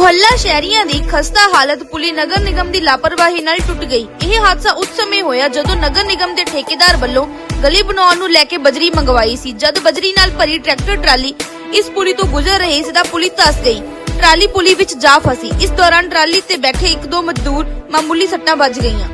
ਮੁਹੱਲਾ ਸ਼ਹਿਰੀਆਂ ਦੀ ਖਸਤਾ ਹਾਲਤ ਪੁਲੀ ਨਗਰ ਨਿਗਮ ਦੀ ਲਾਪਰਵਾਹੀ ਨਾਲ ਟੁੱਟ ਗਈ। ਇਹ ਹਾਦਸਾ ਉਸ ਸਮੇਂ ਹੋਇਆ ਜਦੋਂ ਨਗਰ ਨਿਗਮ ਦੇ ਠੇਕੇਦਾਰ ਵੱਲੋਂ ਗਲੀ ਬਣਾਉਣ ਨੂੰ ਲੈ ਕੇ ਬਜਰੀ ਮੰਗਵਾਈ ਸੀ। ਜਦ ਬਜਰੀ ਨਾਲ ਭਰੀ ਟਰੈਕਟਰ ਟਰਾਲੀ ਇਸ ਪੁਲੀ ਤੋਂ ਗੁਜ਼ਰ ਰਹੀ ਸੀ ਤਾਂ ਪੁਲੀ ਧੱਸ ਗਈ। ਟਰਾਲੀ ਪੁਲੀ ਵਿੱਚ ਜਾ ਫਸੀ। ਇਸ ਦੌਰਾਨ ਟਰਾਲੀ ਤੇ ਬੈਠੇ ਇੱਕ ਦੋ ਮਜ਼ਦੂਰ ਮਾਮੂਲੀ ਸੱਟਾਂ ਵੱਜ ਗਈਆਂ।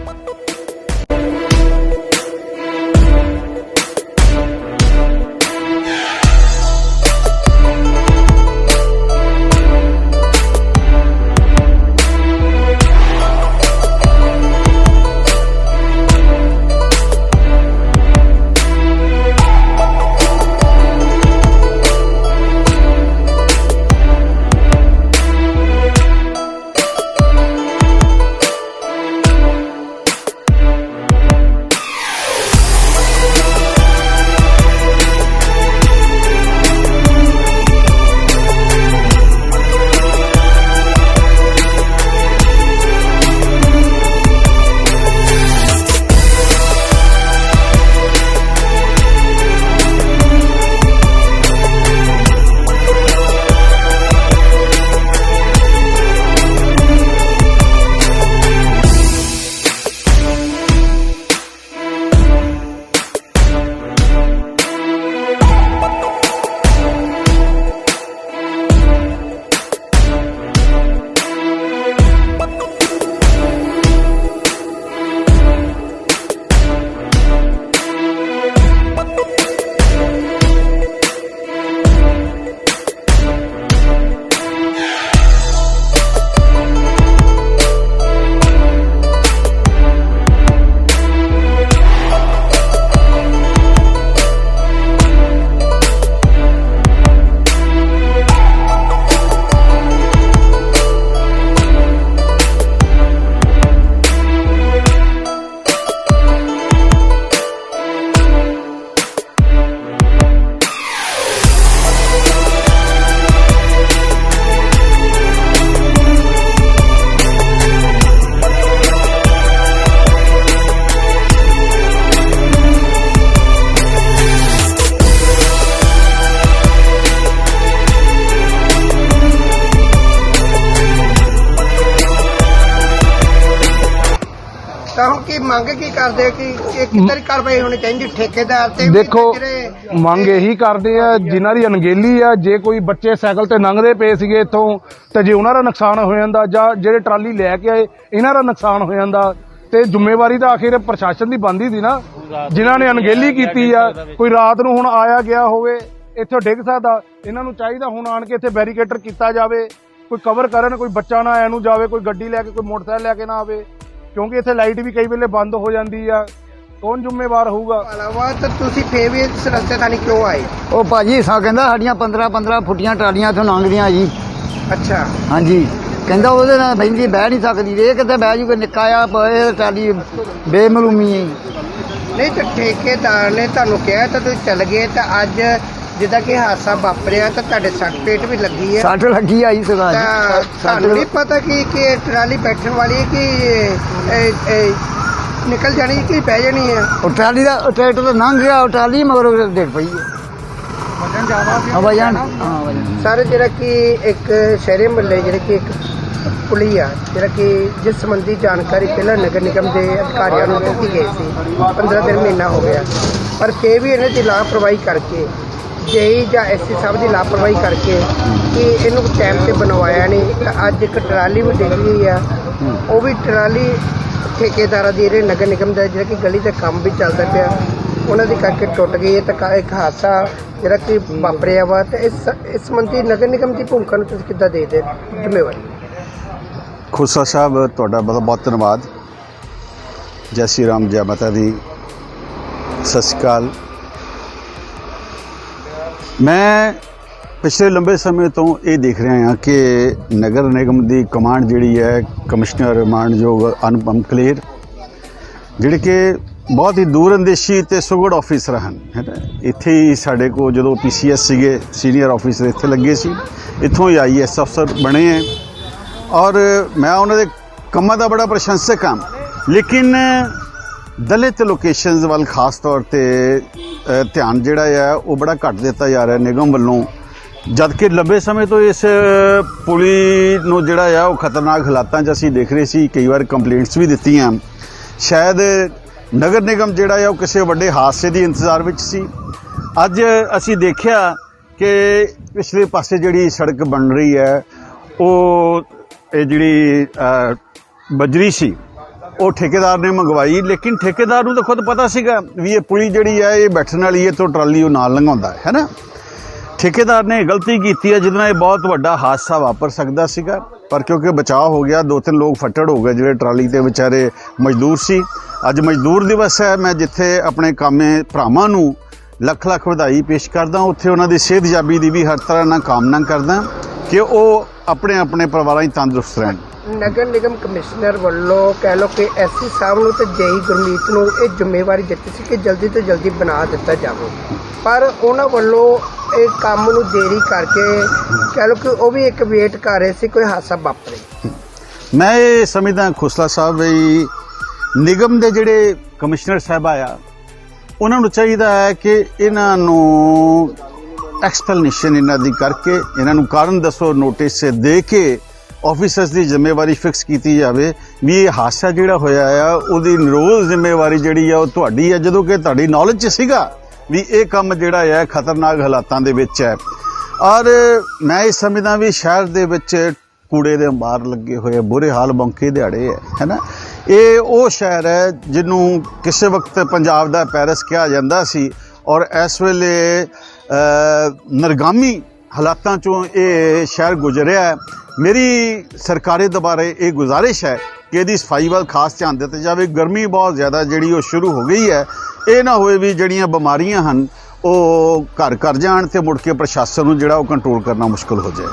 ਤਾਂ ਹੁਣ ਕੀ ਮੰਗ ਕੀ ਕਰਦੇ ਕਿ ਕਿ ਕਿੱਧਰ ਕਾਰਵਾਈ ਹੋਣੀ ਚਾਹੀਦੀ ਠੇਕੇਦਾਰ ਤੇ ਵੀ ਦੇਖੋ ਜਿਹੜੇ- ਮੰਗ ਇਹੀ ਕਰਦੇ ਆ ਜਿਨ੍ਹਾਂ ਦੀ ਅਣਗਹਿਲੀ ਆ ਜੇ ਕੋਈ ਬੱਚੇ ਸਾਈਕਲ ਤੇ ਲੰਘਦੇ ਪਏ ਸੀਗੇ ਇੱਥੋਂ ਤੇ ਜੇ ਉਹਨਾਂ ਦਾ ਨੁਕਸਾਨ ਹੋ ਜਾਂਦਾ ਜਾਂ ਜਿਹੜੇ ਟਰਾਲੀ ਲੈ ਕੇ ਆਏ ਇਹਨਾਂ ਦਾ ਨੁਕਸਾਨ ਹੋ ਜਾਂਦਾ ਤੇ ਜ਼ਿੰਮੇਵਾਰੀ ਤਾਂ ਆਖਿਰ ਪ੍ਰਸ਼ਾਸਨ ਦੀ ਬਣਦੀ ਸੀ ਨਾ ਜਿਨ੍ਹਾਂ ਨੇ ਅਣਗਹਿਲੀ ਕੀਤੀ ਆ ਕੋਈ ਰਾਤ ਨੂੰ ਹੁਣ ਆਇਆ ਗਿਆ ਹੋਵੇ ਇੱਥੇ ਡਿੱਗ ਸਕਦਾ ਇਹਨਾਂ ਨੂੰ ਚਾਹੀਦਾ ਹੁਣ ਆਣ ਕੇ ਇੱਥੇ ਬੈਰੀਕੇਡਰ ਕੀਤਾ ਜਾਵੇ ਕੋਈ ਕਵਰ ਕਰਨ ਕੋਈ ਬੱਚਾ ਨਾ ਆਇਆ ਨੂੰ ਜਾਵੇ ਕੋਈ ਗੱਡੀ ਲੈ ਕੇ ਕੋਈ ਮੋਟਰਸਾਈਕਲ ਲੈ ਕੇ ਨਾ ਆਵੇ ਕਿਉਂਕਿ ਇੱਥੇ ਲਾਈਟ ਵੀ ਕਈ ਵੇਲੇ ਬੰਦ ਹੋ ਜਾਂਦੀ ਆ। ਕੌਣ ਜ਼ਿੰਮੇਵਾਰ ਹੋਊਗਾ? ਇਲਾਵਾ ਤਾਂ ਤੁਸੀਂ ਫੇਰ ਵੀ ਇਸ ਰਸਤੇ ਤਾਂ ਨਹੀਂ ਕਿਉਂ ਆਏ? ਉਹ ਭਾਜੀ ਸਾ ਕਹਿੰਦਾ ਸਾਡੀਆਂ 15 15 ਫੁੱਟੀਆਂ ਟਰਾਲੀਆਂ ਇੱਥੋਂ ਲੰਘਦੀਆਂ ਜੀ। ਅੱਛਾ। ਹਾਂਜੀ। ਕਹਿੰਦਾ ਉਹਦੇ ਨਾਲ ਬੈਂਦੀ ਬਹਿ ਨਹੀਂ ਸਕਦੀ ਇਹ ਕਿਤੇ ਬਹਿ ਜੂਗਾ ਨਿੱਕਾ ਆ ਇਹ ਟਰਾਲੀ ਬੇਮਲੂਮੀ ਹੈ ਨਹੀਂ ਤਾਂ ਠੇਕੇਦਾਰ ਨੇ ਤੁਹਾਨੂੰ ਕਿਹਾ ਤਾਂ ਤੁਸੀਂ ਚੱਲ ਗਏ ਤਾਂ ਅੱਜ ਜਿੱਦਾਂ ਕਿ ਹਾਦਸਾ ਵਾਪਰਿਆ ਤਾਂ ਤੁਹਾਡੇ ਸੱਟ ਪੇਟ ਵੀ ਲੱਗੀ ਹੈ। ਸੱਟ ਲੱਗੀ ਆਈ ਸਦਾ ਤਾਂ ਤੁਹਾਨੂੰ ਨਹੀਂ ਪਤਾ ਕਿ ਕਿ ਟਰਾਲੀ ਬੈਠਣ ਵਾਲੀ ਹੈ ਕਿ ਇਹ- ਇਹ ਨਿਕਲ ਜਾਣੀ ਕਿ ਬਹਿ ਜਾਣੀ ਹੈ? ਉਹ ਟਰਾਲੀ ਦਾ ਉਹ ਟਰੈਕਟਰ ਤਾਂ ਲੰਘ ਗਿਆ ਉਹ ਟਰਾਲੀ ਮਗਰ ਡਿੱਗ ਪਈ ਹੈ। ਵਜਨ ਜ਼ਿਆਦਾ ਸੀ। ਵਜਨ। ਹਾਂ ਵਜਨ। ਸਾਰੇ ਜਿਹੜਾ ਕਿ ਇੱਕ ਸ਼ਹਿਰੀ ਮਹੱਲੇ ਜਿਹੜੇ ਕਿ ਇੱਕ ਪੁਲੀ ਆ ਜਿਹੜਾ ਕਿ ਜਿਸ ਸੰਬੰਧੀ ਜਾਣਕਾਰੀ ਪਹਿਲਾਂ ਨਗਰ ਨਿਗਮ ਦੇ ਅਧਿਕਾਰੀਆਂ ਨੂੰ ਦਿੱਤੀ ਗਈ ਸੀ 15 ਦਿਨ ਮਹੀਨਾ ਹੋ ਗਿਆ। ਪਰ ਫੇਰ ਵੀ ਇਹਨਾਂ ਦੀ ਲਾਪਰਵਾਹੀ ਕਰਕੇ ਜੇਈ ਜਾਂ ਐਸਸੀ ਸਾਹਿਬ ਦੀ ਲਾਪਰਵਾਹੀ ਕਰਕੇ ਕਿ ਇਹਨੂੰ ਟਾਈਮ ਤੇ ਬਣਵਾਇਆ ਨਹੀਂ ਤਾਂ ਅੱਜ ਇੱਕ ਟਰਾਲੀ ਵੀ ਡਿੱਗ ਗਈ ਆ। ਉਹ ਵੀ ਟਰਾਲੀ ਠੇਕੇਦਾਰਾਂ ਦੀ ਜਿਹੜੇ ਨਗਰ ਨਿਗਮ ਦਾ ਜਿਹੜਾ ਕਿ ਗਲੀ ਦਾ ਕੰਮ ਵੀ ਚੱਲਦਾ ਪਿਆ। ਉਹਨਾਂ ਦੀ ਕਰਕੇ ਟੁੱਟ ਗਈ ਹੈ ਤਾਂ ਇੱਕ ਹਾਦਸਾ ਜਿਹੜਾ ਕਿ ਵਾਪਰਿਆ ਵਾ ਤੇ ਇਸ ਇਸ ਸੰਬੰਧੀ ਨਗਰ ਨਿਗਮ ਦੀ ਭੂਮਿਕਾ ਨੂੰ ਤੁਸੀਂ ਕਿੱਦਾਂ ਦੇਖਦੇ? ਜ਼ਿੰਮੇਵਾਰੀ। ਖੁਸਰਾ ਸਾਹਿਬ ਤੁਹਾਡਾ ਬਹੁਤ ਬਹੁਤ ਧੰਨਵਾਦ। ਜੈ ਸ਼੍ਰੀ ਰਾਮ ਜੈ ਮਾਤਾ ਦੀ। ਸਤਿ ਸ਼੍ਰੀ ਅਕਾਲ। ਮੈਂ ਪਿਛਲੇ ਲੰਬੇ ਸਮੇਂ ਤੋਂ ਇਹ ਦੇਖ ਰਿਹਾ ਹਾਂ ਕਿ ਨਗਰ ਨਿਗਮ ਦੀ ਕਮਾਂਡ ਜਿਹੜੀ ਹੈ ਕਮਿਸ਼ਨਰ ਮਾਨਯੋਗ ਅਨੁਪਮ ਕਲੇਰ, ਜਿਹੜੇ ਕਿ ਬਹੁਤ ਹੀ ਦੂਰਅੰਦੇਸ਼ੀ ਤੇ ਸੁਗੜ ਆਫੀਸਰ ਹਨ, ਹੈ ਨਾ? ਇੱਥੇ ਹੀ ਸਾਡੇ ਕੋਲ ਜਦੋਂ ਪੀਸੀਐਸ ਸੀਗੇ ਸੀਨੀਅਰ ਆਫੀਸਰ ਇੱਥੇ ਲੱਗੇ ਸੀ, ਇੱਥੋਂ ਹੀ ਆਈਐਸ ਅਫਸਰ ਬਣੇ ਹੈ। ਔਰ ਮੈਂ ਉਹਨਾਂ ਦੇ ਕੰਮਾਂ ਦਾ ਬੜਾ ਪ੍ਰਸ਼ੰਸਕ ਹਾਂ। ਲੇਕਿਨ ਦਲਿਤ ਲੋਕੇਸ਼ਨਸ ਵੱਲ ਖਾਸ ਤੌਰ ਤੇ ਧਿਆਨ ਜਿਹੜਾ ਆ, ਉਹ ਬੜਾ ਘੱਟ ਦਿੱਤਾ ਜਾ ਰਿਹਾ ਨਿਗਮ ਵੱਲੋਂ। ਜਦ ਕਿ ਲੰਬੇ ਸਮੇਂ ਤੋਂ ਇਸ ਪੁਲੀ ਨੂੰ ਜਿਹੜਾ ਆ, ਉਹ ਖਤਰਨਾਕ ਹਾਲਾਤਾਂ 'ਚ ਅਸੀਂ ਦੇਖ ਰਹੇ ਸੀ, ਕਈ ਵਾਰ ਕੰਪਲੇਂਟਸ ਵੀ ਦਿੱਤੀਆਂ। ਸ਼ਾਇਦ ਨਗਰ ਨਿਗਮ ਜਿਹੜਾ ਆ, ਉਹ ਕਿਸੇ ਵੱਡੇ ਹਾਦਸੇ ਦੀ ਇੰਤਜ਼ਾਰ ਵਿੱਚ ਸੀ। ਅੱਜ ਅਸੀਂ ਦੇਖਿਆ ਕਿ ਪਿਛਲੇ ਪਾਸੇ ਜਿਹੜੀ ਸੜਕ ਬਣ ਰਹੀ ਹੈ, ਉਹ ਇਹ ਜਿਹੜੀ ਬਜਰੀ ਸੀ ਉਹ ਠੇਕੇਦਾਰ ਨੇ ਮੰਗਵਾਈ, ਲੇਕਿਨ ਠੇਕੇਦਾਰ ਨੂੰ ਤਾਂ ਖੁਦ ਪਤਾ ਸੀਗਾ ਵੀ ਇਹ ਪੁਲੀ ਜਿਹੜੀ ਹੈ, ਇਹ ਬੈਠਣ ਵਾਲੀ ਹੈ ਤੋਂ ਟਰਾਲੀ ਉਹ ਨਾਲ ਲੰਘਾਉਂਦਾ ਹੈ, ਹੈਨਾ? ਠੇਕੇਦਾਰ ਨੇ ਗਲਤੀ ਕੀਤੀ ਹੈ, ਜਿਹਦੇ ਨਾਲ ਇਹ ਬਹੁਤ ਵੱਡਾ ਹਾਦਸਾ ਵਾਪਰ ਸਕਦਾ ਸੀਗਾ, ਪਰ ਕਿਉਂਕਿ ਬਚਾਅ ਹੋ ਗਿਆ ਦੋ ਤਿੰਨ ਲੋਕ ਫੱਟੜ ਹੋ ਗਏ, ਜਿਹੜੇ ਟਰਾਲੀ ਤੇ ਵਿਚਾਰੇ ਮਜ਼ਦੂਰ ਸੀ। ਅੱਜ ਮਜ਼ਦੂਰ ਦਿਵਸ ਹੈ, ਮੈਂ ਜਿੱਥੇ ਆਪਣੇ ਕਾਮੇ ਭਰਾਵਾਂ ਨੂੰ ਲੱਖ ਲੱਖ ਵਧਾਈ ਪੇਸ਼ ਕਰਦਾ ਉੱਥੇ ਉਹਨਾਂ ਦੀ ਸਿਹਤਯਾਬੀ ਦੀ ਵੀ ਹਰ ਤਰ੍ਹਾਂ ਨਾਲ ਕਾਮਨਾ ਕਰਦਾ ਕਿ ਉਹ ਆਪਣੇ ਆਪਣੇ ਪਰਿਵਾਰਾਂ 'ਚ ਤੰਦਰੁਸਤ ਰਹਿਣ। ਨਗਰ ਨਿਗਮ ਕਮਿਸ਼ਨਰ ਵੱਲੋਂ ਕਹਿ ਲਓ ਕਿ ਐਸਸੀ ਸਾਹਿਬ ਨੂੰ ਤੇ ਜੇਈ ਗੁਰਮੀਤ ਨੂੰ ਇਹ ਜ਼ਿੰਮੇਵਾਰੀ ਦਿੱਤੀ ਸੀ ਕਿ ਜਲਦੀ ਤੋਂ ਜਲਦੀ ਬਣਾ ਦਿੱਤਾ ਜਾਵੇ। ਪਰ ਉਹਨਾਂ ਵੱਲੋਂ ਇਹ ਕੰਮ ਨੂੰ ਦੇਰੀ ਕਰਕੇ ਕਹਿ ਲਓ ਕਿ ਉਹ ਵੀ ਇੱਕ ਵੇਟ ਕਰ ਰਹੇ ਸੀ, ਕੋਈ ਹਾਦਸਾ ਵਾਪਰੇ ਮੈਂ ਇਹ ਸਮਝਦਾ ਖੋਸਲਾ ਸਾਹਿਬ ਵੀ ਨਿਗਮ ਦੇ ਜਿਹੜੇ ਕਮਿਸ਼ਨਰ ਸਾਹਿਬ ਆ ਉਹਨਾਂ ਨੂੰ ਚਾਹੀਦਾ ਹੈ ਕਿ ਇਹਨਾਂ ਨੂੰ ਐਕਸਪਲਨੇਸ਼ਨ ਇਹਨਾਂ ਦੀ ਕਰਕੇ, ਇਹਨਾਂ ਨੂੰ ਕਾਰਨ ਦੱਸੋ ਨੋਟਿਸ ਦੇ ਕੇ ਆਫੀਸਰਸ ਦੀ ਜ਼ਿੰਮੇਵਾਰੀ ਫਿਕਸ ਕੀਤੀ ਜਾਵੇ ਵੀ ਇਹ ਹਾਦਸਾ ਜਿਹੜਾ ਹੋਇਆ ਆ ਉਹਦੀ ਨਿਰੋਲ ਜ਼ਿੰਮੇਵਾਰੀ ਜਿਹੜੀ ਆ ਉਹ ਤੁਹਾਡੀ ਹੈ ਜਦੋਂ ਕਿ ਤੁਹਾਡੀ ਨੌਲੇਜ 'ਚ ਸੀਗਾ ਵੀ ਇਹ ਕੰਮ ਜਿਹੜਾ ਹੈ ਖਤਰਨਾਕ ਹਾਲਾਤਾਂ ਦੇ ਵਿੱਚ ਹੈ। ਔਰ ਮੈਂ ਇਹ ਸਮਝਦਾ ਵੀ ਸ਼ਹਿਰ ਦੇ ਵਿੱਚ ਕੂੜੇ ਦੇ ਅੰਬਾਰ ਲੱਗੇ ਹੋਏ ਬੁਰੇ ਹਾਲ ਬੌਂਕੇ ਦਿਹਾੜੇ ਹੈ ਹੈਨਾ ਇਹ ਉਹ ਸ਼ਹਿਰ ਹੈ ਜਿਹਨੂੰ ਕਿਸੇ ਵਕਤ ਪੰਜਾਬ ਦਾ ਪੈਰਿਸ ਕਿਹਾ ਜਾਂਦਾ ਸੀ ਔਰ ਇਸ ਵੇਲੇ ਅ, ਨਰਗਾਮੀ ਹਾਲਾਤਾਂ ਚੋਂ ਇਹ ਸ਼ਹਿਰ ਗੁਜ਼ਰਿਆ ਮੇਰੀ ਸਰਕਾਰੀ ਦੁਬਾਰੇ ਇਹ ਗੁਜ਼ਾਰਿਸ਼ ਹੈ ਕਿ ਇਹਦੀ ਸਫ਼ਾਈ ਵੱਲ ਖਾਸ ਧਿਆਨ ਦਿੱਤਾ ਜਾਵੇ। ਗਰਮੀ ਬਹੁਤ ਜ਼ਿਆਦਾ ਜਿਹੜੀ ਉਹ ਸ਼ੁਰੂ ਹੋ ਗਈ ਹੈ। ਇਹ ਨਾ ਹੋਵੇ ਵੀ ਜਿਹੜੀਆਂ ਬਿਮਾਰੀਆਂ ਹਨ, ਉਹ ਘਰ ਘਰ ਜਾਣ ਤੇ ਮੁੜ ਕੇ ਪ੍ਰਸ਼ਾਸਨ ਨੂੰ ਜਿਹੜਾ ਉਹ ਕੰਟਰੋਲ ਕਰਨਾ ਮੁਸ਼ਕਲ ਹੋ ਜਾਏ।